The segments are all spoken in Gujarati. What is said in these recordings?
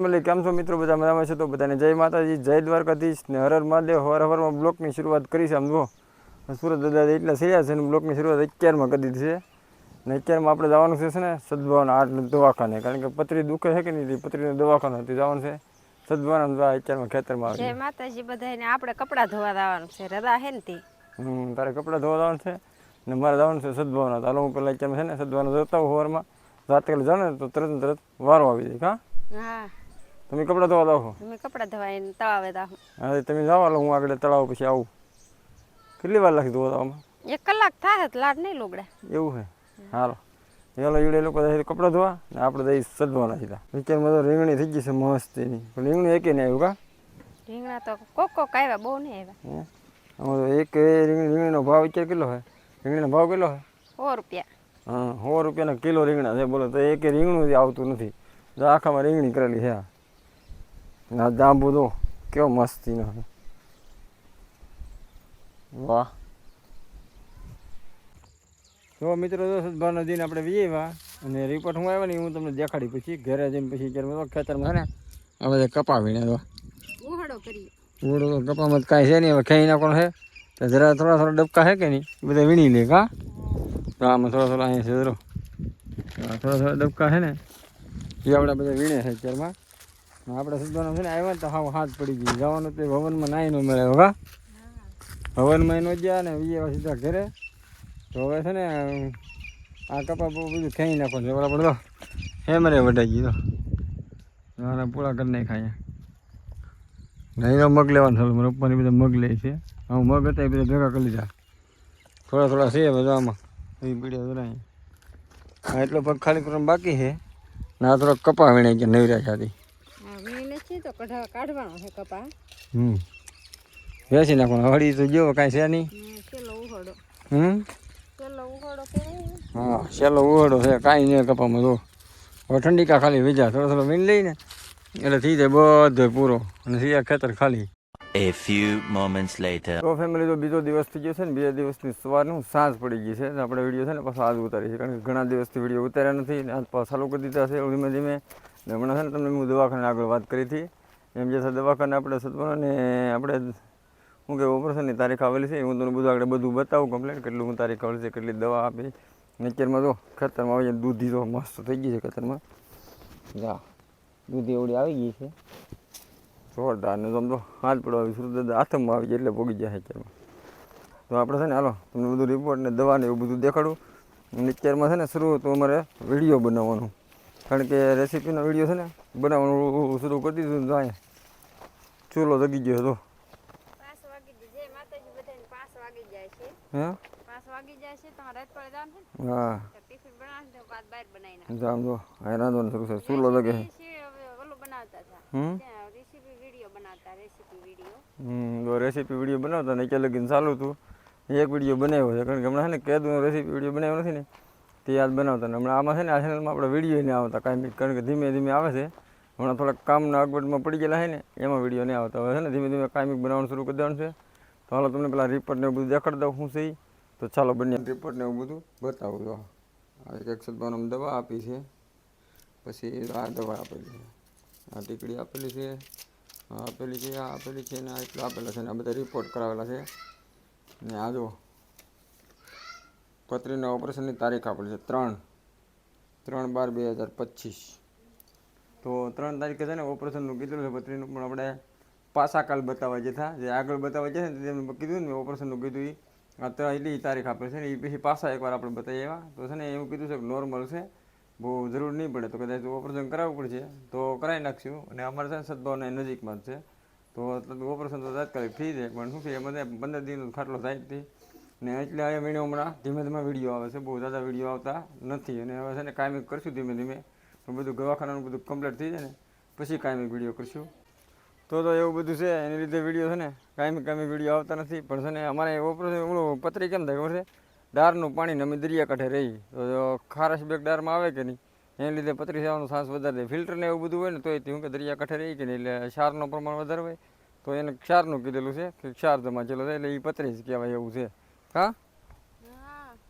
ફેમિલી કેમ છો મિત્રો? બધા મજામાં છે તો બધાને જય માતાજી જય દ્વારકાધીશ. ને હર હર મહાદેવ હવાર હવારમાં બ્લોકની શરૂઆત કરી છે સમજો સુરત દાદા એટલા સર્યા છે ને બ્લોકની શરૂઆત અત્યારમાં કરી દીધી છે. ને અત્યારમાં આપણે જવાનું છે ને સદભાવના આઠ દવાખાને. કારણ કે પતરી દુખે છે કે નહીં તે દવાખાને દવાખાનો હતી જવાનું છે. સદભાવના અત્યારમાં ખેતરમાં જય આવી માતાજી બધાને આપણે કપડાં ધોવા જવાનું છે. રદા હે ને હમ તારે કપડાં ધોવા જવાનું છે? ને મારે જવાનું છે સદભાવના. ચાલો હું પહેલાં અત્યારમાં છે ને સદભાવના જતા હોઉં સવારમાં રાત કાલે ને તો તરત તરત વારો આવી જાય હા હા. તમે કપડાં ધોવા જાઓ છો અમે કપડાં ધોવાઈને તળાવે દાહું. હા તમે જાઓ હાલો હું આગળ તળાવ પછી આવું. કેટલી વાર લાગી ધોવા જવામાં એક કલાક થાય તો લાડ નહીં લોગડે. એવું છે હાલો. ચાલો ઈડે લોકો જાય કપડાં ધોવા ને આપણે જઈ સદવાના સીધા વિચારમાં તો રીંગણી થઈ ગઈ છે મસ્ત એની પણ રીંગણી એકે નહીં આવ્યું કા? રીંગણા તો કોક કોક આવ્યા બહુ નહીં આવ્યા. હે? આમાં તો એક એ રીંગણી રીંગણીનો ભાવ વિચાર કેટલો છે રીંગણીનો ભાવ કેટલો છે સો રૂપિયા. હા સો રૂપિયાના કિલો રીંગણા છે. બોલો તો એક રીંગણું જ આવતું નથી. જો આખામાં રીંગણી કરેલી છે આ. ને જાંબુ તો કેવો મસ્તીનો વાહ જો મિત્રો જો સદભાવના દિન આપણે વિયેવા અને રિપોર્ટ હું આવ્યા ને હું તમને દેખાડી પછી ઘરે જઈને પછી અત્યારે તો ખેતરમાં છે ને આ બધા કપા વીણે તો ઓળો કપામાં તો કાંઈ છે નહીં હવે ખેઈ નાખવાનું છે તો જરા થોડા થોડા ડબકા છે કે નહીં બધા વીણી લે કા તો આમાં થોડા થોડા અહીંયા છે જરો થોડા થોડા ડબકા છે ને એ આપણે બધા વીણે છે અત્યારમાં આપણે સદભાવના છે ને આવ્યા ને તો હાવ હાથ પડી ગઈ જવાનું તે ભવનમાં નાઈ ન મળે હવે ભવનમાં નો ગયા ને વીએ સીધા ઘરે. તો હવે છે ને, આ કપા બહુ બધું ખાઈ નાખો છે. બરાબર તો? હેમરે વઢાઈ ગયો. નાના પૂળા કરી અહીંયા. નહીં મગ લેવાનું ચાલુ મારા પપ્પાને બધા મગ લે છે. હું મગ હતા એ બધા ભેગા કરી લીધા. થોડા થોડા છે બધા આમાં. એ પીડ્યા જરા હા એટલો પગ ખાલી કરવાનું બાકી છે. ના થોડોક થોડા કપા વીણાઈ ગયા નવરા સાથે હા છે તો કઢા કાઢવાનો છે કપા. હમ. વેચી નાખવાનું. હળી તો જો કાંઈ છે નહીં? પેલો ઉહાડો હમ? પેલો ઉહાડો કે હા છેલ્લો ઉહડો છે કાંઈ નહીં કપામાં તો હવે ઠંડીકા ખાલી વીજા થોડો થોડો વીણ લઈને એટલે થઈ જાય બધો પૂરો. અને સિયા ખેતર ખાલી. A few moments later. તો ફેમિલી તો બીજો દિવસ થઈ ગયો છે ને બીજા દિવસની સવારનું સાંજ પડી ગઈ છે. તો આપણે વીડિયો છે ને પાછો આજ ઉતારી છે કારણ કે ઘણા દિવસથી વીડિયો ઉતાર્યા નથી ને આજ પાછા ચાલુ કરી દીધા છે ધીમે ધીમે. હમણાં છે ને તમને હું દવાખાને આગળ વાત કરી હતી. એમ જે દવાખાને આપણે સદભાવને આપણે હું કે ઓપરેશનની તારીખ આવેલી છે હું તમને બધું આગળ બધું બતાવું કમ્પ્લેટ કેટલું હું તારીખ આવેલી છે, કેટલી દવા આપી. નેચરમાં જો ખેતરમાં આવી જાય દૂધી તો મસ્ત થઈ ગઈ છે ખેતરમાં. જા, દૂધી એવડી આવી ગઈ છે. જોરદાર ને આમ તો હાથ પડવા આવી સુરત દાદા હાથમાં આવી જાય એટલે ભોગી જાય હેચરમાં તો આપણે છે ને હાલો, તમને બધું રિપોર્ટ ને દવા ને એવું બધું દેખાડું. નેચરમાં છે ને શરૂ તો અમારે વીડિયો બનાવવાનું. કારણ કે રેસીપીનો વીડિયો છે ને બનાવવાનું શરૂ કરી દીધું તો અહીંયા ચૂલો જગી ગયો હતો. રેસીપી વીડિયો બનાવતા ને ક્યાં લગીને ચાલુ હતું. એક વીડિયો બનાવ્યો છે. કારણ કે હમણાં છે ને કેદું રેસીપી વીડિયો બનાવ્યો નથી ને તે યાદ બનાવતા હમણાં આમાં છે ને આ ચેનલમાં આપણે વીડિયો નહીં આવતા, કાંઈ કારણ કે ધીમે ધીમે આવે છે. હમણાં થોડાક કામના અગવડમાં પડી ગયેલા છે ને, એમાં વીડિયો નહીં આવતા. હવે છે ને ધીમે ધીમે કાયમિક બનાવવાનું શરૂ કરી દેવાનું છે. તો હાલો તમને પેલા રિપોર્ટ ને એવું બધું દેખાડી દઉં શું છે તો ચાલો બંને રિપોર્ટને એવું બધું બતાવું તો. આ એક એકસો બાવન દવા આપી છે. પછી આ દવા આપેલી છે. આ ટીકડી આપેલી છે. આપેલી છે, આ આપેલી છે ને આ એટલું આપેલા છે ને આ બધા રિપોર્ટ કરાવેલા છે. ને આ જો. પથરીના ઓપરેશનની તારીખ આપેલી છે. ત્રણ. ત્રણ બાર બે હજાર પચીસ. તો ત્રણ તારીખે છે ને ઓપરેશનનું કીધું છે પથરીનું પણ આપણે પાછા કાલ બતાવવા જતા જે આગળ બતાવવા છે ને તેમને કીધું ને, ઓપરેશનનું કીધું એ આ તો એટલી તારીખ આપે છે ને એ પછી પાછા એકવાર આપણે બતાવી આવ્યા. તો છે ને એવું કીધું છે કે નોર્મલ છે, બહુ જરૂર નહીં પડે. તો કદાચ ઓપરેશન કરાવવું પડશે. તો કરાવી નાખશું. અને અમારે છે ને સદભાવના નજીકમાં જ છે. તો ઓપરેશન તો તાત્કાલિક થઈ જાય, પણ શું છે, એમાં પંદર દિનનો ખાટલો થાય જ ને એટલે આ વીડિયો હમણાં ધીમે ધીમે વીડિયો આવે છે, બહુ ઝાઝા વીડિયો આવતા નથી અને હવે છે ને કાયમિક કરશું ધીમે ધીમે. પણ બધું દવાખાનાનું બધું કમ્પ્લીટ થઈ જાય ને, પછી કાયમિક વીડિયો કરશું. તો તો એવું બધું છે, એની લીધે વીડિયો છે ને કાયમી કાયમી વીડિયો આવતા નથી. પણ છે ને અમારે ઓપરેશન ઓલું પતરી કેમ થાય ખબર છે? દારનું પાણી અમે દરિયાકાંઠે રહી. તો ખારસ બેગ દારમાં આવે કે નહીં? એને લીધે પતરી જવાનું સાંસ વધારે ફિલ્ટર ને એવું બધું હોય ને તોય હું કે દરિયાકાંઠે રહી કે નહીં? એટલે ક્ષારનું પ્રમાણ વધારે હોય. તો એને ક્ષારનું કીધેલું છે કે ક્ષાર જમાચેલો છે એટલે એ પતરી જ કહેવાય એવું છે. હા?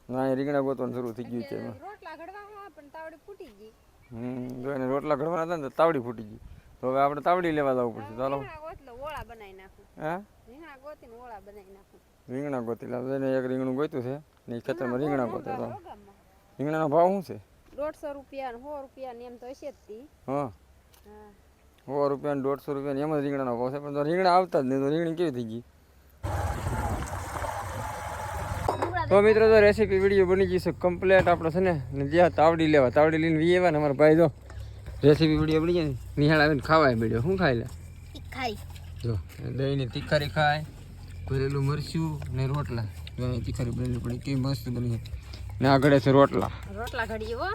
ના એ રીંગણા ગોતવાનું શરૂ થઈ ગયું છે રોટલા ઘડવા પણ તાવડી ફૂટી ગઈ. હમ જો એને રોટલા ઘડવાના હતા ને તાવડી ફૂટી ગઈ. તો હવે આપણે તાવડી લેવા જવું પડશે. ચાલો ઓળા બનાવી નાખું. હા? રીંગણા ગોતીને ઓળા બનાવી નાખું. રીંગણા ગોતી લાવે. એને એક રીંગણું ગોત્યું છે ને ખેતરમાં રીંગણા ગોતે તો. રીંગણાનો ભાવ શું છે? દોઢસો રૂપિયા ને સો રૂપિયા ને એમ તો હશે જ તી. હા. હા. સો રૂપિયા ને દોઢસો રૂપિયા ને એમ જ રીંગણાનો ભાવ છે. પણ તો રીંગણા આવતા જ નહીં તો રીંગણી કેવી થઈ ગઈ? તો મિત્રો તો રેસીપી વીડિયો બની ગઈ છે કમ્પ્લેટ આપણે છે ને. જ્યાં તાવડી લેવા તાવડી લઈને વી આવ્યા ને અમારા ભાઈ જો. રેસીપી વીડિયો બની જાય નિહાળ આવીને ખાવાય બેડ્યો શું ખાઈ લે? જો દહીંની તીખારી ખાય ભરેલું મરચું ને રોટલા. જો તીખારી બનેલી પડી. કેવી મસ્ત બની ને આગળ છે રોટલા. રોટલા ઘડીએ હો.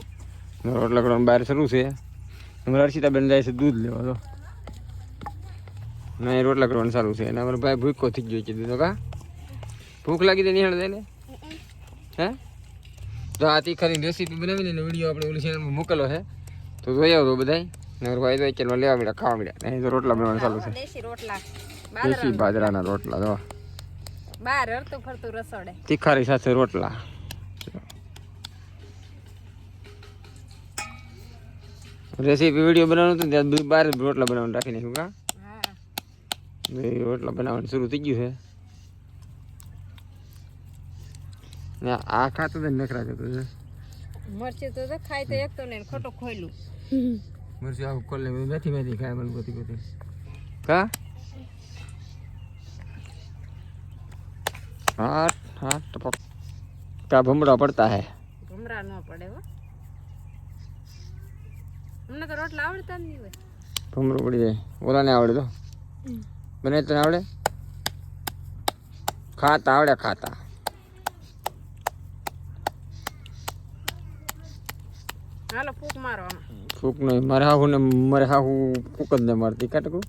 રોટલા ઘડવાનું બહાર શરૂ છે. અમારા હર્ષિતાબેન જાય છે દૂધ લેવા તો ના એ રોટલા કરવાનું સારું છે. અને અમારો ભાઈ ભૂખો થઈ ગયો છે દીધો કા? ભૂખ લાગી દે નિહાળ દે ને. હે? તો આ તીખારી રેસીપી બનાવીને એનો વીડિયો આપણે ઓલી ચેનલમાં મોકલો છે. તો જોઈ આવજો બધાય. નર ભાઈ તો ચેનલમાં લેવા મળ્યા ખાવા મળ્યા નહીં તો રોટલા બનાવવાનું ચાલુ છે. દેશી રોટલા. દેશી બાજરાના રોટલા જો. બહાર હરતું ફરતું રસોડે. તીખારી સાથે રોટલા. રેસીપી વીડિયો બનાવવાનું હતું ત્યાં બધું બહાર રોટલા બનાવવાનું રાખી નાખ્યું કા? રોટલા બનાવવાનું શરૂ થઈ ગયું છે. ને આ ખાતું તો નખરા જતો છે. મરચી તો તો ખાય તો એક તો ને ખોટો ખોયલું. મરચી આવું કોલ ને મેથી મેથી ખાય મને ગોતી ગોતી. કા? હા હા ટપક. કા ભમરા પડતા હે? ભમરા ન પડે હો. અમને તો રોટલા આવડતા જ નહીં હોય. ભમરો પડી જાય. ઓલાને આવડે તો. બને તને આવડે? ખાતા આવડે ખાતા. હાલો ફૂક મારો ફૂક નહીં મારે હાહુ ને મારે હાહુ ફૂક જ ને મારતી કાટકું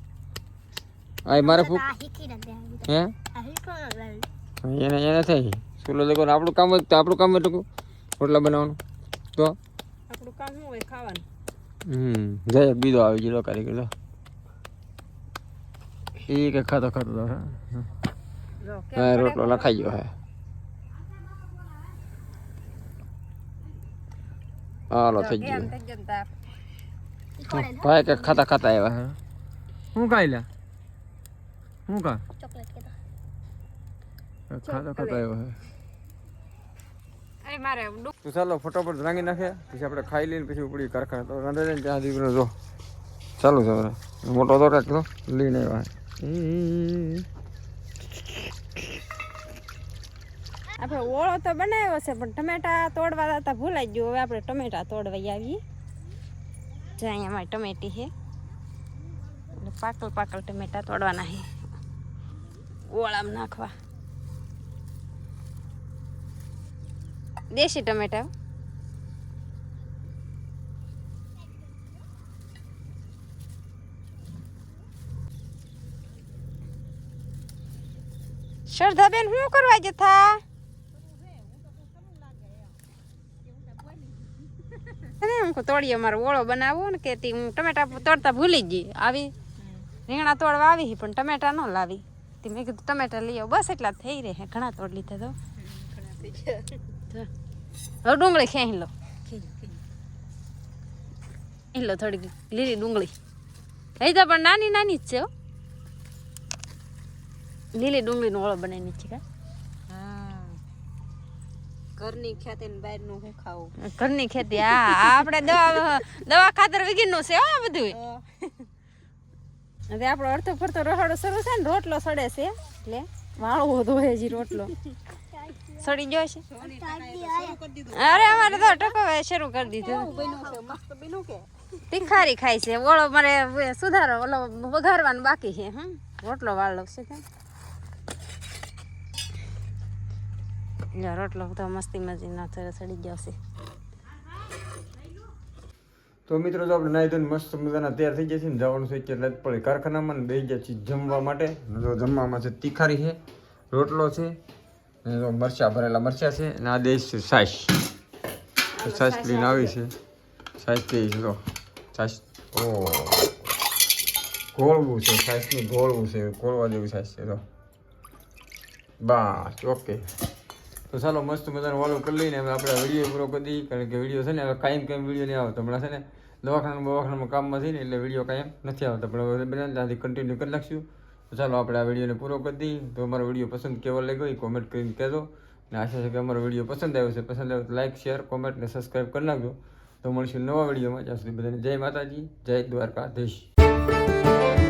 આ મારે ફૂક હે? એને એને થઈ સુલો દેખો આપણું કામ તો આપણું કામ એટલું રોટલા બનાવવાનું. તો? આપણું કામ શું હોય? ખાવાનું. હમ જય બીજો આવી ગયો કારીગર તો એ કે ખાતો ખાતો તો હે જો હા રોટલો લખાઈ ગયો હે. હાલો થઈ ગયો. ભાઈ કે ખાતા ખાતા આવ્યા હે. હું ખાઈ લે? હું ખા? ખાતા ખાતા આવ્યા તો ચાલો ફટાફટ રાંગી નાખે પછી આપણે ખાઈ લઈને પછી ઉપડી કારખા તો રાંધે ને ત્યાં દીકરો જો. ચાલુ છે મોટો તો કાંઈક લઈને આવ્યા આપણે ઓળો તો બનાવ્યો છે, પણ ટમેટા તોડવા હતા, ભૂલાઈ ગયું. હવે આપણે ટમેટા તોડવા આવીએ. જ્યાં અહીંયા અમારી ટમેટી છે. એટલે પાકલ પાકલ ટમેટા તોડવાના છે. ઓળામાં નાખવા. દેશી ટમેટા. શ્રદ્ધાબેન, શું કરવા જતા અરે તોડીએ મારો ઓળો બનાવવો ને કે હું ટમેટા તોડતા ભૂલી ગઈ. આવી રીંગણા તોડવા આવી પણ ટમેટા ન લાવી. તે મેં કીધું, ટમેટા લઈ આવો. બસ એટલા થઈ રહે. ઘણા તોડ લીધા તો. હવે ડુંગળી ખેંચી લો. ખેંચી લો થોડી લીલી ડુંગળી. લઈ તો પણ નાની નાની જ છે લીલી ડુંગળીનો ઓળો બનાવીને છે કા. ઘરની ખેતી ને બહારનું હું ખાવું? ઘરની ખેતી હા આ આપણે દવા દવા ખાતર વગરનું છે હો આ બધું હવે આપણો અડધો ફરતો રહોડો શરૂ છે ને રોટલો સડે છે. એટલે વાળવો તો હોય હજી રોટલો. સડી ગયો છે? અરે અમારે તો ટકો શરૂ કરી દીધું. બન્યું છે મસ્ત બન્યું કે? તીખારી ખાય છે. ઓળો મારે સુધારો ઓલો વઘારવાનું બાકી છે હમ. રોટલો વાળો છે લ્યો, રોટલો તો મસ્તી મસ્તી ના સડી ગયો છે. તો મિત્રો જો આપણે નાહી ધોઈને મસ્ત મજાના તૈયાર થઈ છે ને જવાનું છે એટલે પડે કારખાનામાં ને બેસી ગયા છીએ જમવા માટે. જો જમવામાં છે તીખારી છે રોટલો છે ને જો મરચા ભરેલા મરચા છે અને આ દેશ છે તો છાશ લઈને આવી છે. પી છે તો છાશ. ઓ. ગોળવું છે છાશનું ઘોળવું છે ઘોળવા જેવું છાશ છે તો બસ ઓકે. તો ચાલો મસ્ત મજાનો વાલો કરી લઈને હવે આપણે વીડિયો પૂરો કરી દઈએ. કારણ કે વીડિયો છે ને, હવે કાયમ કાયમ વીડિયો નહીં આવે તો હમણાં છે ને દવાખાના દવાખાનામાં કામમાં થઈને એટલે વીડિયો કાંઈ નથી આવતા. પણ હવે બધા ત્યાંથી કન્ટિન્યુ કરી નાખશું. તો ચાલો આપણે આ વિડીયોને પૂરો કરી દઈએ. તો અમારો વીડિયો પસંદ કેવો લાગ્યો એ કોમેન્ટ કરીને કહેજો. અને આશા છે કે અમારો વીડિયો પસંદ આવ્યો છે. પસંદ આવ્યો તો લાઇક શેર કોમેન્ટ અને સબસ્ક્રાઈબ કરી નાખજો. તો મળશું નવા વિડીયોમાં. જ્યાં સુધી બધાને જય માતાજી, જય દ્વારકાધીશ.